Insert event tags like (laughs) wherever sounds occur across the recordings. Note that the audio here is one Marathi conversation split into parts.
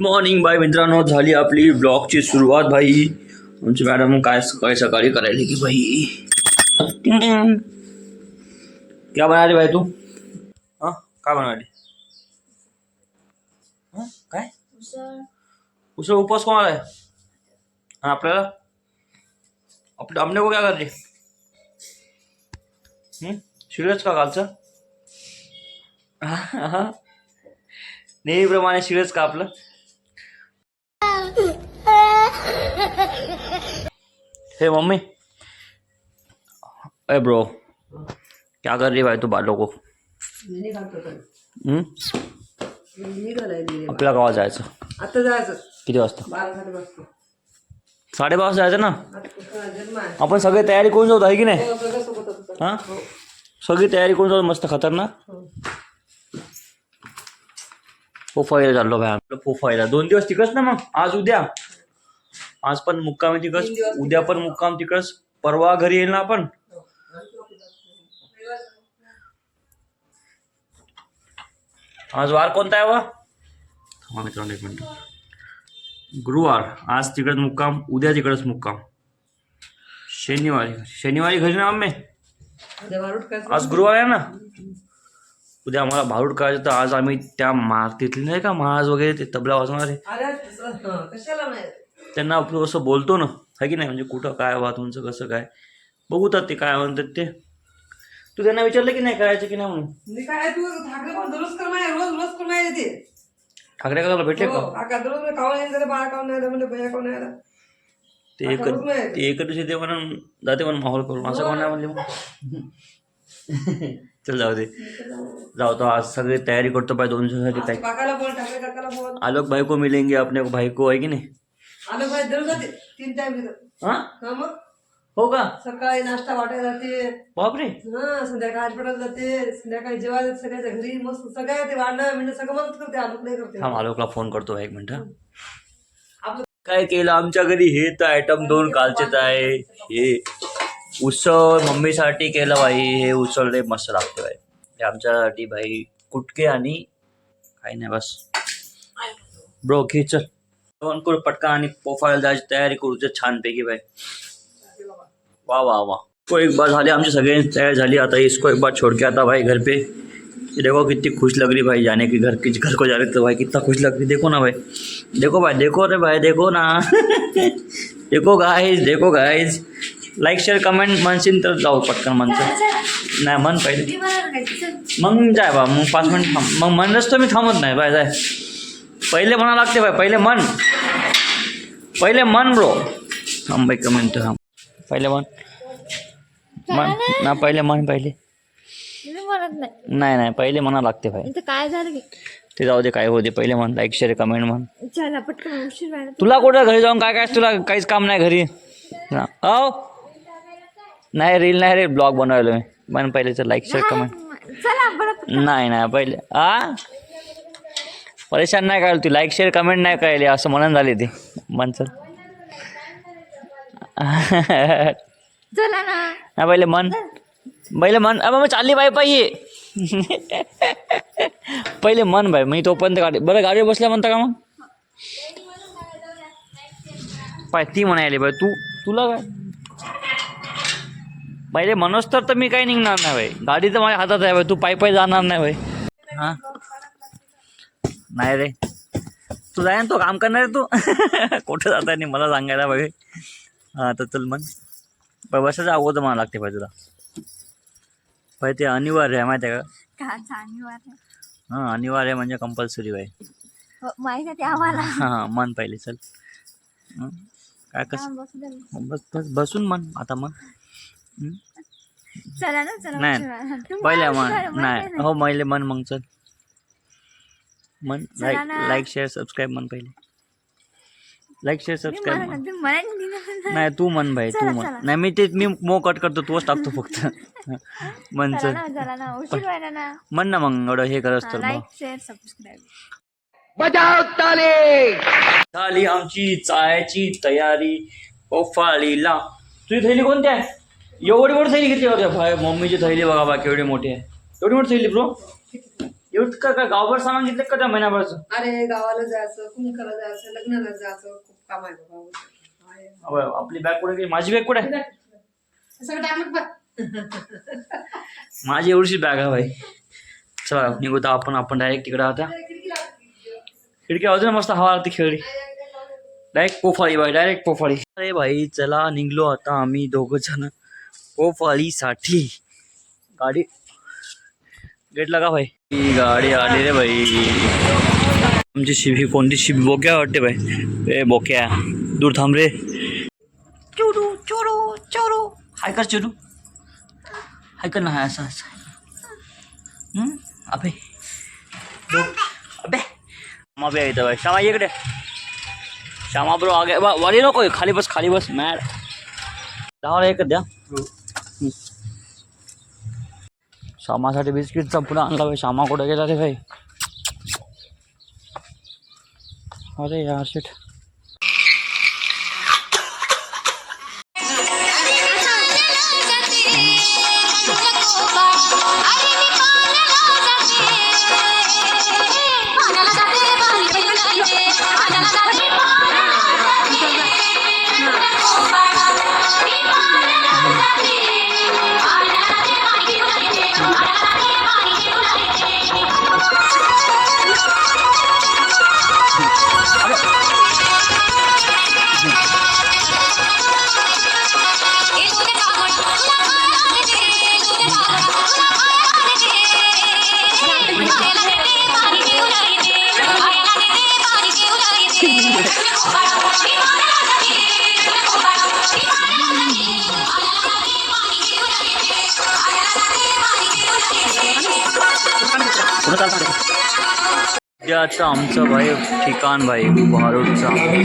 मॉर्निंग बाय मित्रांनो. झाली आपली ब्लॉगची सुरुवात भाई. आमची मॅडम काय सकाळी सकाळी करायली की भाई. क्या बनाले भाई तू? हा? काय बनाली? काय? उसळ उपवास कोणाला आहे? आणि आपल्याला? आपले आपले को क्या कर रहे? का कालचं? नेहमीप्रमाणे शिरच का आपलं? हे मम्मी। अरे ब्रो क्या कर रही है भाई तू बालों को? हम्म? आपल्याला गावात जायचं आता जायचं किती वाजता साडेबारा जायचं ना? आपण सगळे तयारी करून जाऊ आहे की नाही? हो, सगळं सोबत होतं. हा सगळी तयारी करून जाऊ मस्त खतरनाक। हो. पोफाईला चाललो भाई आपलं दोन दिवस तिकडच ना मग? आज उद्या। आज पण मुक्कामी तिकडच. उद्या पण मुक्काम तिकडच. परवा घरी येईल ना आपण? आज वार कोणता आहे वा? थांबा मित्रांनो एक मिनिट. गुरुवार आज तिकडच मुक्काम उद्या तिकडच मुक्काम. शनिवारी शनिवारी घरी ना काय आज गुरुवार आहे ना? उद्या आम्हाला भारूड करायचं तर आज आम्ही त्या मारतीतले नाही का महाराज वगैरे ते तबला वाजवणारे? अरे हं, त्यांना आपलं कसं बोलतो ना है की नाही? म्हणजे कुठं काय वा तुमचं कसं काय? बघू तर ते काय म्हणतात ते. तू त्यांना विचारलं की नाही करायचं की नाही म्हणून? मी काय तू ठाकरे पण दररोज कर माय रोज रोज कर माय ते. ठाकरे काकाला भेटले हो, का काका दररोज मी कावून येईल बाळा कावून नाही आला म्हणजे भैया कावून नाही आला. ते एक ते एक दिवशी ते म्हणून जाते म्हणून माहोल करून. असं कोण नाही म्हणले मग? चल जाऊ दे. जाऊ तो आज सगळी तयारी करतो पाहिजे दोन दिवसासाठी काय आलोक भाई को मिलेंगे अपने को भाई को आहे की नाही? आलो जाते. तीन टाइम हा? हा मग? हो का? सकाळी नाश्ता वाटायला जाते. बापरे. हा संध्याकाळी हाजपटाला जाते. संध्याकाळी जेवायला जाते. सगळ्याच्या घरी मस्त. सगळ्या ते वाढणं म्हणजे सगळं मदत करते. आलोक नाही करते. थांब आलोकला फोन करतो. एक मिनिट. हा. आपलं काय केलं? आमच्या घरी हे तर आयटम दोन कालचेच आहे. हे उसळ मम्मीसाठी केलं भाई हे उसळ लय मस्त लागते भाई हे आमच्यासाठी भाई कुटके आणि काही नाही बस. ब्रो घे चल. जेवण करू पटकन आणि पोफायला जायची तयारी करू ते छानपैकी भाई। वाह वाह वाह। इसको एक बार झाली आमची सगळ्यांची तयार झाली आता इसको एक बार छोड़ के आता भाई घर पे। देखो कितनी खुश लग रही भाई जाने की घर की घर को जा रही तो भाई कितना खुश लग रही देखो ना भाई देखो भाई देखो रे भाई देखो ना। (laughs) देखो गाईज देखो गाईज लाईक शेअर कमेंट म्हणशील तर जाऊ पटकन म्हणतो नाही मन पहिले मग जाय बा मग पाच मिनिट थांब मग म्हणलंच तर मी थांबत नाही बाय जाय पहिले म्हणा लागते बाय पहिले मन. पहिले मन ब्रो थांब बाई कमेंट थांब. पहिले मन. मन. ना पहिले मन पहिले. नाही. नाही पहिले म्हणा लागते भाई. काय झालं ते जाऊ दे काय होते पहिले म्हण लाईक शेअर कमेंट म्हण. तुला कुठं घरी जाऊन काय काय तुला काहीच काम नाही घरी? हा. औ. नाही रील नाही रे ब्लॉग बनवायला मी. पण पहिले तर लाईक शेअर कमेंट नाही नाही पहिले. आ? परेशान नाही करायला ती. लाईक शेअर कमेंट नाही करायली असं म्हणून झाली ती. मन चल. चला ना. नाही पहिले मन पहिले मन अबा मग चालली बाई पाहिजे पहिले मन बाई मी तोपर्यंत गाडी बरं गाडीवर बसल्या म्हणता का मग? पाय ती म्हणायली बाई तू तुला काय? पहिले मनोज तर तर मी काही निघणार नाही बाई. गाडी तर माझ्या हातात आहे बाई. तू पायी पायी जाणार नाही बाई. हां? नाही रे. तू जाय ना तो काम करणार आहे तू. (laughs) कुठं जाता नाही मला सांगायला बाई. हां तर चल मन पण बसायचं अगोदर मला लागते पाहिजे तुला. पाय ते अनिवार्य आहे माहिती आहे का? हां अनिवार्य म्हणजे कंपल्सरी माहिती आहे ते आम्हाला. हां मन पाहिले चल. हं? काय हा, कसं बसू. बस बस बसून मन आता मन हं? चला ना चला नाही. पहिले मन नाही. माहिती हो मैले मन मग चल. मन लाईक ना. लाईक शेअर सबस्क्राईब मन पहिले. लाईक शेअर मी सबस्क्राईब मन नाही दिलं ना. नाही तू मन भाई तू चला, मन चला. नाही मी ते मी मो कट करतो तोच टाकतो फक्त. (laughs) मन चला ना चला ना. उशीर व्हायला ना. मन ना मग एवढं हे करत तर लाईक शेअर सबस्क्राईब झाली आमची चायाची तयारी ओफाळीला. तुझी थैली कोणती आहे? एवढी मोठी थैली घेतली भाई मम्मीची थैली बघा बा केवढी मोठी आहे. एवढी मोठी थैली ब्रो एवढं का काय गावभर सामान घेतलं का त्या महिन्याभरचं? अरे गावाला जायचं कुंकाला जायचं लग्नाला जायचं खूप काम आहे बाबा आहे. अबे, आपली बॅग कुठे गेली? माझी बॅग कुठे आहे? सगळं टाकलं बघ माझी एवढीशी बॅग आहे भाई. चला निघू तर आपण आपण डायरेक्ट तिकडे आता. खिडकी अजून मस्त हवा लागते खेळली. डायरेक्ट पोफाळी भाई डायरेक्ट पोफाळी अरे भाई चला निघलो आता आम्ही दोघं जण पोफाळीसाठी गाडी गेट लगा भाई। ही गाडी आली रे भाई। आमची शिबी कोणती शिबी बोक्या वाटते भाई। ए बोक्या दूर थांब रे। चोरू चोरू चोरू। हाय कर चोरू। हाय कर ना हाय असं असं हम्म? अबे। दो अबे श्यामा बी येतं भाई। श्यामा ये इकडे श्यामा ब्रो आगे। वा- वरी नको खाली बस खाली बस। मैं दहाला एकच द्या हम्म. श्यामासाठी बिस्किटचा पुढं आणला भाई श्यामा कुठे गेला रे भाई अरे यार शिट पुढं उद्याचं आमचं भाई ठिकाण भाई भारूडचा भाई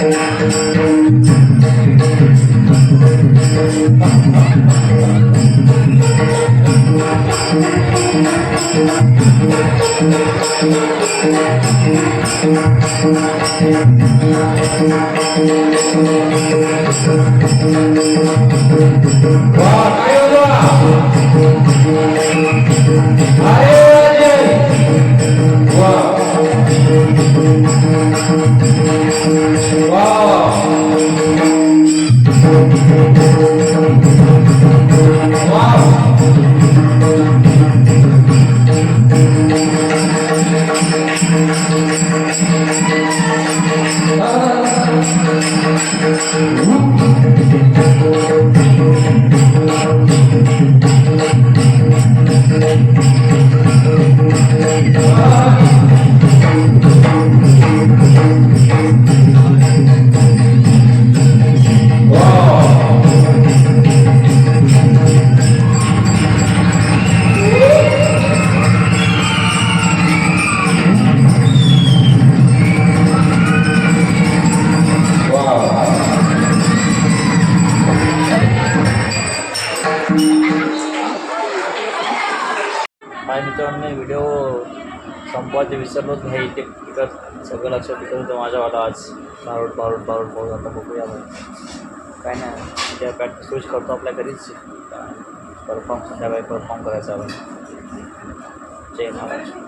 उद्या. डान्स करता डान्स ちょっと! माझ्या मित्रांनी व्हिडिओ संपवायचे विसरलोच नाही. इथे इकडं सगळं लक्षात इकडं होतं माझ्या वाटा आज. भारूड भारूड भारूड भारूड आता बघूया मग. काय नाही. त्या प्रॅक्टिस स्विच करतो आपल्या घरीच. परफॉर्म संध्याकाळी परफॉर्म करायचा आपण. जय महाराज.